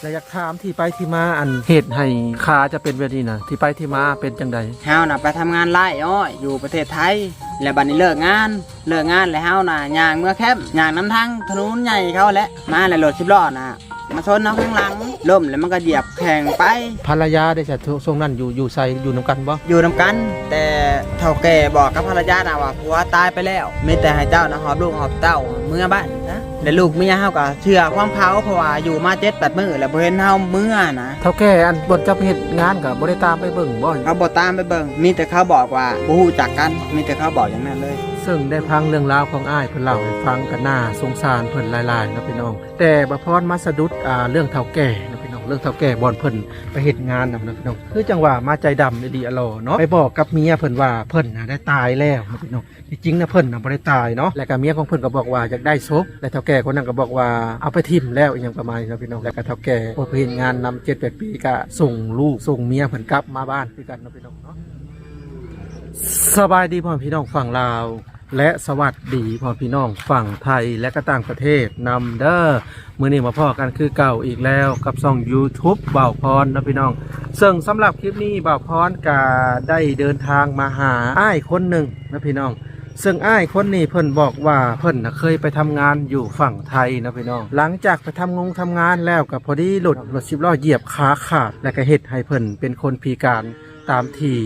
แล้วอยากถามที่ไปที่มาอันเหตุให้คาจะเป็นแบบนี้นะที่ไปที่มาเป็นจังใดเฮาน่ะไปทำงานไร่อ้อยอยู่ประเทศไทย แล้วบัดนี้เลิกงาน เลิกงานแล้วเฮาน่ะย่างเมื่อแคบย่างน้ำทางถนนใหญ่เขาแหละมาแล้วรถสิบล้อน่ะ มาชนเอาข้างหลังล่มแล้วมันก็เหยียบแข่งไป ภรรยาได้จะทรงนั้นอยู่อยู่ใส่อยู่นํกันบ่อยู่นำกัน แต่เท่าแก่บอกกับภรรยาน่ะว่าผัวตายไปแล้วมีแต่ให้เจ้านะหอบลูกหอบเต้าเมื่อบ้านนะ แล้วลูกเมียเฮาก็เชื่อความเขาเพราะว่าอยู่มาเจ็ดแปดมื้อแล้วบ่เห็นเฮาเมื่อนะเท่าแก่อันบนจะไปเฮ็ดงานก็บ่ได้ตามไปเบิ่งบ่เขาบอกตามไปเบิ่งมีแต่เขาบอกว่าบ่ฮู้จักกันมีแต่เขาบอกอย่างนั้นเลย ซึ่งได้ฟังเรื่องราวของอ้ายเพิ่นเล่าให้ฟังกันน่าสงสารเพิ่นหลายๆเนาะพี่น้อง แต่บ่พรมาสะดุดอ่าเรื่องเฒ่าแก่ เรื่องเฒ่าแก่บอนเพิ่นไปเฮ็ดงานนะพี่น้องคือจังหว่ามาใจดำดีอะลอเนาะไปบอกกับเมียเพิ่นว่าเพิ่นน่ะได้ตายแล้วนาะพี่น้องที่จริงนะเพิ่นน่ะบ่ได้ตายเนาะและก็เมียของเพิ่นก็บอกว่าอยากได้ศพและเฒ่าแก่คนนั้นก็บอกว่าเอาไปทิมแล้วอีหยังประมาณนี้นะพี่น้องและก็เฒ่าแก่พอไปเฮ็ดงานนำ7 8ปีก็ส่งลูกส่งเมียเพิ่นกลับมาบ้านคือกันนะพี่น้องเนาะสบายดีพ่อพี่น้องฝั่งลาว และสวัสดีพ่อพี่น้องฝั่งไทยและก็ต่างประเทศนำเด้อมือนี้มาพ่อกันคือเก่าอีกแล้วกับช่อง YouTube บ่าวพรนะพี่น้อง ซึ่งสำหรับคลิปนี้บ่าวพรก็ได้เดินทางมาหาอ้ายคนหนึ่งนะพี่น้อง ซึ่งอ้ายคนนี้เพิ่นบอกว่าเพิ่นน่ะเคยไปทำงานอยู่ฝั่งไทยนะพี่น้อง หลังจากไปทำงงทำงานแล้วก็พอดีหลุดรถสิบล้อเหยียบขาขาด และก็เฮ็ดให้เพิ่นเป็นคนพิการตามที่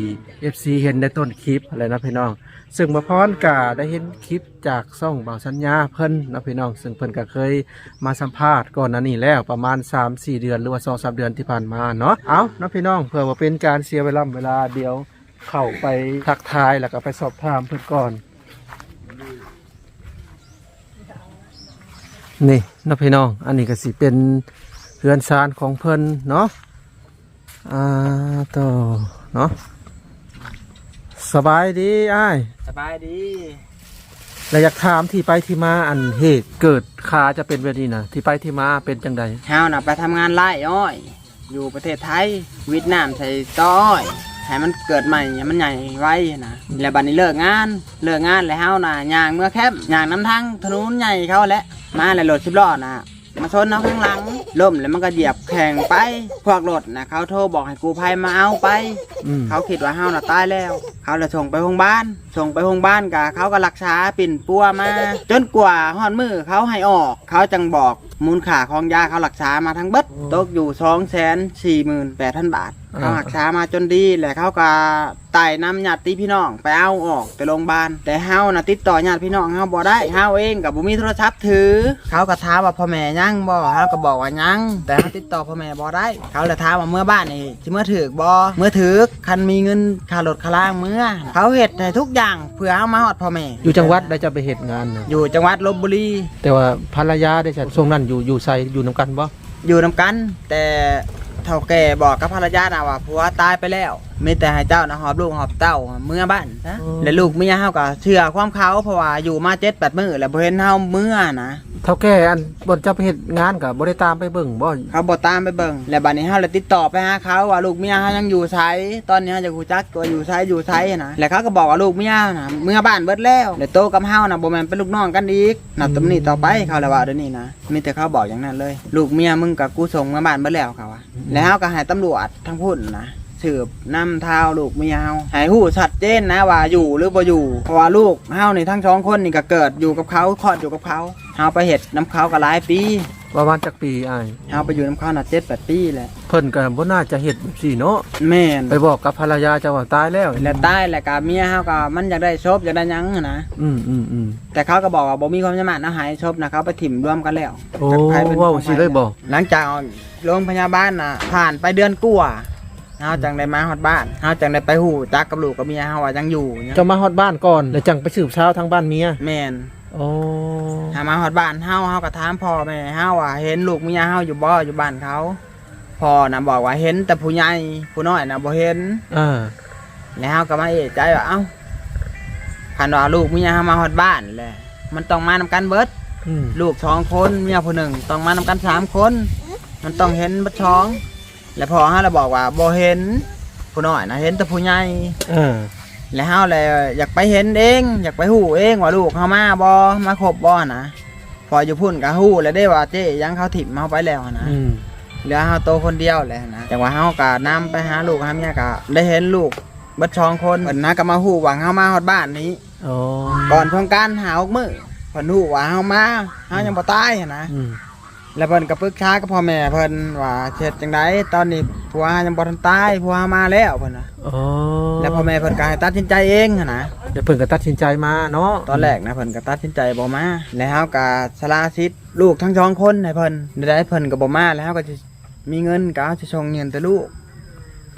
FC เห็นในต้นคลิปอะไรนะพี่น้อง ซึ่งมาพรกาได้เห็นคลิปจากซ่องเบาสัญญาเพิ่นนะพี่น้อง ซึ่งเพิ่นก็เคยมาสัมภาษณ์ก่อนหนั้นนี่แล้วประมาณ 3-4 เดือนหรือว่า2-3เดือนที่ผ่านมาเนาะเอานะพี่น้องเพื่อว่าเป็นการเสียเวลาเวลาเดียวเข้าไปทักทายแล้วก็ไปสอบถามเพิ่นก่อน นี่นะพี่น้อง อันนี้ก็สิเป็นเรือนซานของเพิ่นเนาะอ่าต่อเนาะสบายดีอ้าย บายดีแล้วอยากถามที่ไปที่มาอันเหตุเกิดคาจะเป็นแบบนี้นะที่ไปที่มาเป็นจังใดเฮาน่ะไปทำงานไร่อ้อย อยู่ประเทศไทยเวียดนามใส่ต้ออ้อยให้มันเกิดใหม่ให้มันใหญ่ไว้นะแล้วบัดนี้เลิกงานเลิกงานแล้วเฮาน่ะย่างเมื่อแคบย่างน้ำทางถนนใหญ่เขาแหละมาแล้วรถสิบล้อน่ะ มาชนเอาข้างหลังล่มแล้วมันก็เหยียบแข่งไป พวกรถนะเขาโทรบอกให้กูภัยมาเอาไป อืมเขาคิดว่าเฮาน่ะตายแล้ว เขาเลยส่งไปโรงพยาบาลส่งไปโรงพยาบาลกะเขาก็รักษาปิ่นปัวมา จนกว่าฮอดมือเขาให้ออก เขาจังบอกมูลค่าของยาเขารักษามาทั้งเบิดตกอยู่สองแสนสี่หมื่นแปดพันบาท เขารักษามาจนดีแหละเขาก็ไต่นำญาติพี่น้องไปเอาออกไปโรงพยาบาลแต่เฮาน่ะติดต่อญาติพี่น้องเฮาบ่ได้เฮาเองกับบ่มีโทรศัพท์ถือ เขาก็ถามว่าพ่อแม่ยังบ่เฮาก็บอกว่ายังแต่เฮาติดต่อพ่อแม่บ่ได้ เขาเลยถามว่าเมื่อบ้านนี่สิเมื่อถือบ่เมื่อถือคันมีเงินค่ารถค่าล่างเมื่อ เขาเฮ็ดให้ทุกอย่างเพื่อเฮามาฮอดพ่อแม่อยู่จังหวัดได้จะไปเหตุงานนะอยู่จังหวัดลบบุรี แต่ว่าภรรยาได้จะทรงนั้นอยู่อยู่ใส่อยู่นํกันบ่อยู่นำกัน แต่ เท่าแก่บอกกับภรรยาน่ะว่าผัวตายไปแล้วมีแต่ให้เจ้านะหอบลูกหอบเต้าเมื่อบ้านนะและลูกเมียเฮาก็เชื่อความเขาเพราะว่าอยู่มาเจ็ดแปดมื้อแล้วบ่เห็นเฮาเมื่อนะ เท่าแก่อันบนจะไปเหตุงานก็บ่ได้ตามไปเบิ่งบ่เขาบ่ตามไปเบิ่งแล้วบัดนี้เฮาเลยติดต่อไปหาเขาว่าลูกเมียเฮายังอยู่ไสตอนนี้เฮาจะรู้จักตัวอยู่ไสอยู่ไสนะแล้วเขาก็บอกว่าลูกเมียนะเมื่อบ้านเบิดแล้วแล้วโตกับเฮาน่ะบ่แม่นเป็นลูกน้องกันอีกนับตำนี้ต่อไปเขาเลยว่าเดี๋ยวนี้นะมีแต่เขาบอกอย่างนั้นเลย ลูกเมียมึงกับกูส่งมาบ้านเบิดแล้วเขาว่าแล้วเฮาก็ให้ตำรวจทั้งพุ่นนะ สืบนำเท้าลูกเมียเฮาให้ฮู้ชัดเจนนะว่าอยู่หรือบ่อยู่เพราะว่าลูกเฮานี่ทั้งสองคนนี่ก็เกิดอยู่กับเขาคลอดอยู่กับเขาเฮาไปเฮ็ดน้ำเขาก็หลายปีประมาณจักปีอ้ายเฮาไปอยู่น้ำเขาน่ะ7 8ปีแหละเพิ่นก็บ่น่าจะเฮ็ดแบบนี้เนาะแม่นไปบอกกับภรรยาเจ้าว่าตายแล้วและตายแล้วก็เมียเฮาก็มันอยากได้ศพอยากได้หยังหั้นนะอืมอืมอืมแต่เขาก็บอกว่าบ่มีความสามารถเอาหายศพนะเขาไปถิ่มรวมกันแล้วโอ้จักไผป็นเว้าของไผสิเลยบ่หลังจากโรงพยาบาลน่ะผ่านไปเดือนกว่า เฮาจังได้มาฮอดบ้านเฮาจังได้ไปฮู้จักกับลูกกับเมียเฮาว่ายังอยู่เนี่ยเจะมาฮอดบ้านก่อนแล้วจังไปสืบเช้าทางบ้านเมียแม่นโอ้ถ้ามาฮอดบ้านเฮาเฮาก็ถามพ่อแม่เฮาว่าเห็นลูกเมียเฮาอยู่บ่อยู่บ้านเขาพ่อน่ะบอกว่าเห็นแต่ผู้ใหญ่ผู้น้อยน่ะบ่เห็นอ่าแล้วเฮาก็มาเอะใจว่าเอ้าคันว่าลูกเมียเฮามาฮอดบ้านแหละมันต้องมานำกันเบิดอืมลูกสองคนเมียผู้หนึ่งต้องมานำกันสามคน มันต้องเห็นเบัดช้อง แล้วพ่อเฮาเลยบอกว่าบ่เห็นผู้น้อยน่ะเห็นแต่ผู้ใหญ่อ่าแล้วเฮาเลยอยากไปเห็นเอง อยากไปฮู้เองว่าลูกเฮามาบ่มาครบบ่นะพออยู่พุ่นก็ฮู้แล้วได้ว่าเจ๊ยังเขาถิ่มเฮาไปแล้วนะอืมเหลือเฮาโตคนเดียวแหละนะจังว่าเฮาก็นํไปหาลูกหาเมียก็ได้เห็นลูกเบัดชองคนเพิ่นนะก็มาฮู้ว่าเฮามาฮอดบ้านนี้ อ๋อก่อนสงกรารหาหกมื้อเพิ่นฮู้ว่าเฮามาเฮายังบ่ตายหั้นนะ อืม แล้วเพิ่นก็ปรึกษากับพ่อแม่เพิ่นว่าเฮ็ดจังไดตอนนี้ผัวยังบ่ทันตายผัวมาแล้วเพิ่นน่ะอ๋อแล้วพ่อแม่เพิ่นก็ให้ตัดสินใจเองหั้นนะเดี๋ยวเพิ่นก็ตัดสินใจมาเนาะตอนแรกนะเพิ่นก็ตัดสินใจบ่มาแล้วเฮาก็สละสิทธิ์ลูกทั้งสองคนให้เพิ่นได้เพิ่นก็บ่มาแล้วเฮาก็สิมีเงินก็เอาสิส่งเงินแต่ลูก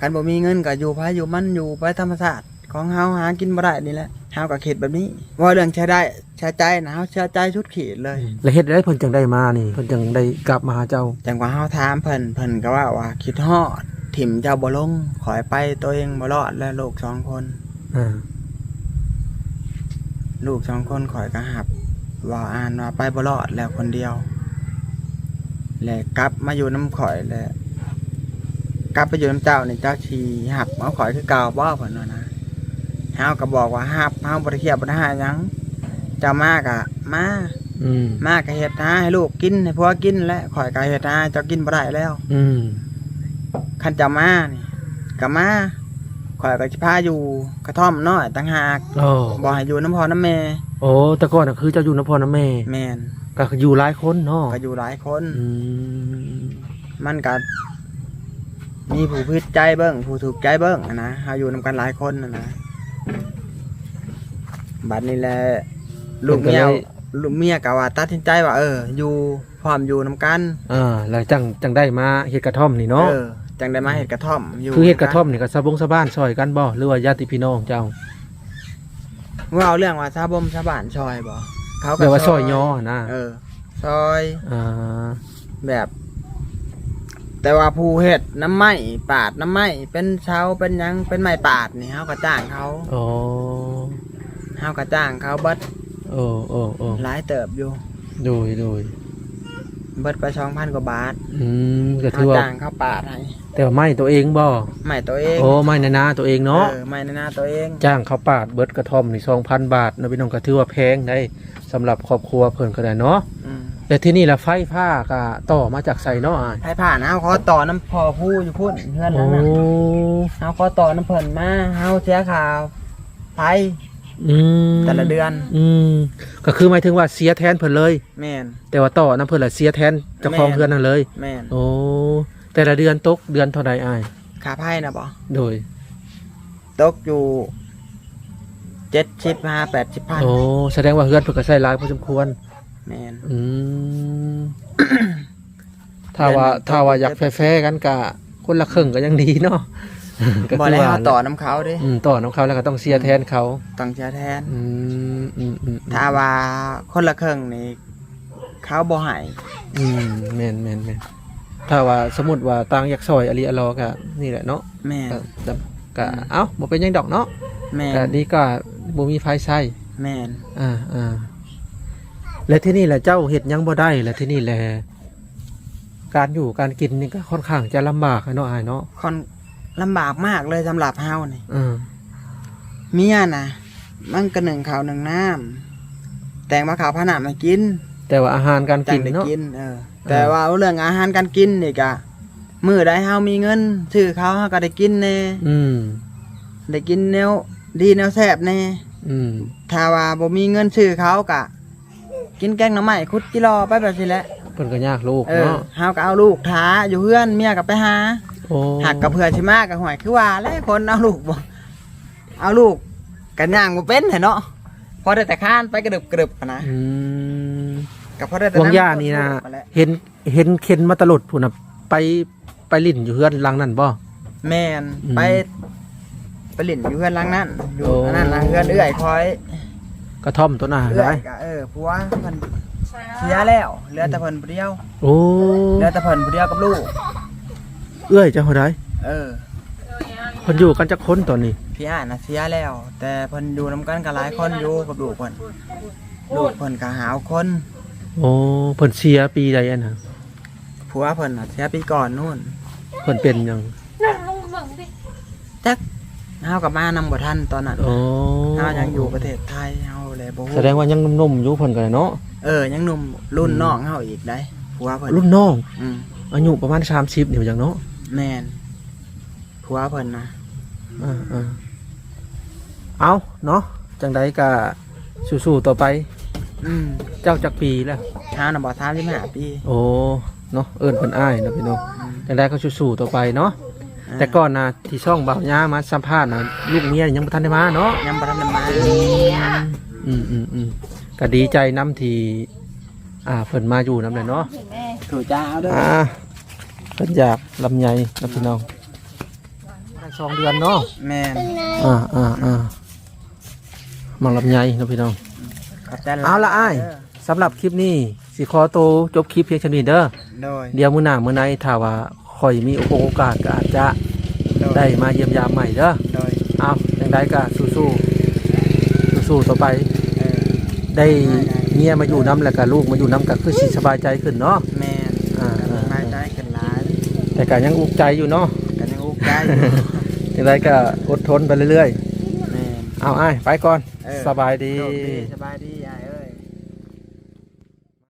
คันบ่มีเงินก็อยู่ภายอยู่มันอยู่ไปธรรมชาติ ของเฮาหากินบ่ได้นี่แหละเฮาก็คิดแบบนี้ว่าเรื่องใช้ได้ใช้ใจนะเฮาเชื่อใจชุดขีดเลยแล้วเฮ็ดได้เพิ่นจังได้มานี่เพิ่นจังได้กลับมาหาเจ้าจังว่าเฮาถามเพิ่นเพิ่นก็ว่าว่าคิดฮอดถิ่มเจ้าบ่ลงขอยไปตัวเองบ่รอดแล้วลูกสองคนอ่าลูกสองคนขอยก็หับว่าอ่านว่าไปบ่รอดแล้วคนเดียวแล้วกลับมาอยู่น้ำข่อยแล้วกลับไปอยู่น้ำเจ้านี่เจ้าชีหับเอาข่อยคือเก่าบ่เพิ่นว่านะ เฮาก็บอกว่าหับเฮาบ่ได้เครียดบ่ได้หาหยังเจ้ามากะมาอืมมาก็เฮ็ดหาให้ลูกกินให้ผัวกินและข่อยก็เฮ็ดหาให้เจ้ากินบ่ได้แล้วอืมคันเจ้ามานี่ก็มาข่อยก็สิพาอยู่กระท่อมน้อยต่างหากโอ้บ่ให้อยู่น้ำพ่อน้ำแม่โอ้แต่ก่อนน่ะคือเจ้าอยู่นครนะแม่ แม่นก็คืออยู่หลายคนเนาะก็อยู่หลายคน อืมมันก็มีผู้พิดใจเบิ้งผู้ถูกใจเบิ้งอะนะเฮาอยู่นำกันหลายคนนะนะ บัดนี้แหละลูกเมียลูกเมียก็ว่าตัดสินใจว่าเออ อยู่พร้อมอยู่นำกันอ่าแล้วจังจังได้มาเฮ็ดกระท่อมนี่เนาะเออจังได้มาเฮ็ดกระท่อมอยู่คือเฮ็ดกระท่อมนี่ก็สะบงสะบ้านซอยกันบ่หรือว่าญาติพี่น้องเจ้าว่าเอาเรื่องว่าซาบมซาบานซอยบ่เขาก็แบบว่าซอยย่อนะเออซอยอ่าแบบ แต่ว่าผู้เฮ็ดน้ำไม้ปาดน้ำไม้เป็นเช้าเป็นหยังเป็นไม้ปาดนี่เฮาก็จ้างเขาอ๋อเฮาก็จ้างเขาเบิดโอ้โอ้โอ้หลายเติบอยู่ โดยโดยเบิดไปสองพันกว่าบาทอืมก็เขาถือว่าจ้างเขาปาดให้แต่ว่าไม่ตัวเองบ่ใหม่ตัวเองโอ้ไม่ในนาตัวเองเนาะเออไม่ในหน้าตัวเองจ้างเขาปาดเบิดกระท่อมนี่2,000 บาทนะพี่น้องก็ถือว่าแพงได้สำหรับครอบครัวเพิ่นก็ได้เนาะ อืม แต่ที่นี่ละไฟฟ้าก็ต่อมาจากไสเนาะอ้ายให้ผ่านเฮาขอต่อน้ำพอผู้อยู่พุ่นเพื่อนโอ้นั้นน่ะเฮาขอต่อน้ำเพิ่นมาเฮาเสียค่าไฟอืมแต่ละเดือนอืมก็คือหมายถึงว่าเสียแทนเพิ่นเลย แม่นแต่ว่าต่อน้ำเพิ่นละเสียแทนเจ้าของแม่นเพื่อนนั่นเลย แม่นโอ้แต่ละเดือนตกเดือนเท่าใดอ้ายค่าไฟนะบ่โดย ตกอยู่เจ็ดชิปห้าแปดชิปพันโอ้แสดงว่าเฮือนเพิ่นก็ใช้หลายพอสมควร แม่น อืม ถ้าว่าเดือนหนึ่งถ้าว่าตกอยากแฟร์ๆกันก็คนละครึ่งก็ยังดีเนาะ ก็บ่คือได้ว่าเฮาต่อน้ำเขาเด้อืมต่อน้ำเขาแล้วก็ต้องเสียแทนเขา ต้องเสียแทน อืมอืมอืมถ้าว่าคนละครึ่งนี่เขาบ่ให้อืมแม่นแม่นแม่นถ้าว่าสมมุติว่าต่างอยากซอยอลีอลอก็นี่แหละเนาะแม่นก็ก็ก็เอ้าบ่เป็นหยังดอกเนาะแม่ก็นดีก็บ่มีไฟใช้แม่นอ่าอ่า และที่นี่แหละเจ้าเฮ็ดหยังบ่ได้และที่นี่แหละการอยู่การกินนี่ก็ค่อนข้างจะลำบากอะเนาะอ้ายเนาะคนลำบากมากเลยสำหรับเฮานี่อืมเมียนะมันก็หนึ่งข้าวหนึ่งน้ำแต่งมาข้าวพะน้ำมากิน แต่ว่าอาหารการจักิงนได้เนาะกินเออ แต่ว่าเรื่องอาหารการกินนี่กะมื้อใดเฮามีเงินซื้อเขาเฮาก็ได้กินแน่อืม ได้กินแนวดีแนวแซ่บแน่อืม ถ้าว่าบ่มีเงินซื้อเขากะ กินแกงหน่อไม้คุดจิรอไปแบบนี้แหละเพิ่นก็ยากลูกเออเนาะเฮาก็เอาลูกท้าอยู่เฮือนเมียก็ไปหาโอ้หักกับเพื่อชิมากับหวยคือว่าแล้วคนเอาลูกบ่เอาลูกกันย่างบ่เป็นเหรอเนาะพอได้แต่ข้านไปกระดึบกระดึบอะนะอืมกับพอได้แต่วงย่านี่นะกแหลเห็นเห็นเข็นมาตลอดพุ่นน่ะไปไปลิ้นอยู่เฮือนหลังนั่นบ่ แม่นอืมไปไปเล่นอยู่เฮือนหลังนั้นอยู่โอ้ อันนั้นหลังเฮือนเอื้อยคอย กระท่อมตัวน่ะเอื้ได้อยก็เออผัวเพิ่นเสียแล้วเหลือแต่เพิ่นผู้เดียวโอ้เหลือแต่เพิ่นผู้เดียวกับลูก เอื้อยเจ้าเฮาได้เออเพิ่นอยู่กันจักคนตอนนี้พี่อ้ายน่ะเสียแล้ว แต่เพิ่นอยู่นํกันก็หลายคนอยู่กับลูกเพิ่นลูกเพิ่นก็หาวคนโอ้เพิ่นเสียปีใดอันน่ะผัวเพิ่นน่ะเสียปีก่อนนู่นเพิ่นเป็นหยังจัก เฮากับมานำบ่ทันตอนนั้นโอ้เฮายังอยู่ประเทศไทยเฮาเลยบ่ฮู้แสดงว่ายังหนุ่มๆอยู่เพิ่นก็เนาะเออยังหนุ่มรุ่นน้องเฮาอีกได้ผัวเพิ่นรุ่นน้องอืมอายุประมาณ30นี่อย่างเนาะแม่นผัวเพิ่นนะอ่าอ่าเอาเนาะจังใดก็สู้ๆต่อไปอืมเจ้าจักปีแล้วเฮาน่ะบ่35ปีโอ้เนาะเอิ้นเพิ่นอ้ายเนาะพี่น้องอืมจังใดก็สู้ๆต่อไปเนาะ แต่ก่อนนะที่ช่องบ่าวย่ามาสัมภาษณ์นะลูกเมียยังบ่ทันได้มาเนาะยังบ่ทันได้มาอืมอืมอืมก็ดีใจน้ำที่อ่าเพิ่นมาอยู่น้ำเลยเนาะถูกจ้าเอาเด้ออ่าเพิ่นอยากลำไยนะพี่น้องได้สองเดือนเนาะแม่นอ่าอ่าอ่ามาลำไยนะพี่น้องขอบใจหยเอาละอ้ายเด้สำหรับคลิปนี้สิขอโตวจบคลิปเพียงเท่านี้เด้อ โดย เดี๋ยวมื้อหน้ามื้อในถ้าว่า ค่อยมีโอกาสก็อาจจะโดยได้มาเยี่ยมยามใหม่เด้อโดยเอาจังใดก็สู้ๆสู้ๆต่อไป เออได้เมียมาอยู่น้ำแล้วก็ลูกมาอยู่น้ำก็คือสิสบายใจขึ้นเนาะ แม่นอ่าก็สบายใจขึ้นหลายแต่ก็ยังอุกใจอยู่เนาะกันยังอุกใจอยู่อย่างไรก็อดทนไปเรื่อยแม่น ๆ เอาอ้ายไปก่อนเออ สบายดี โชคสบายดียายเอ้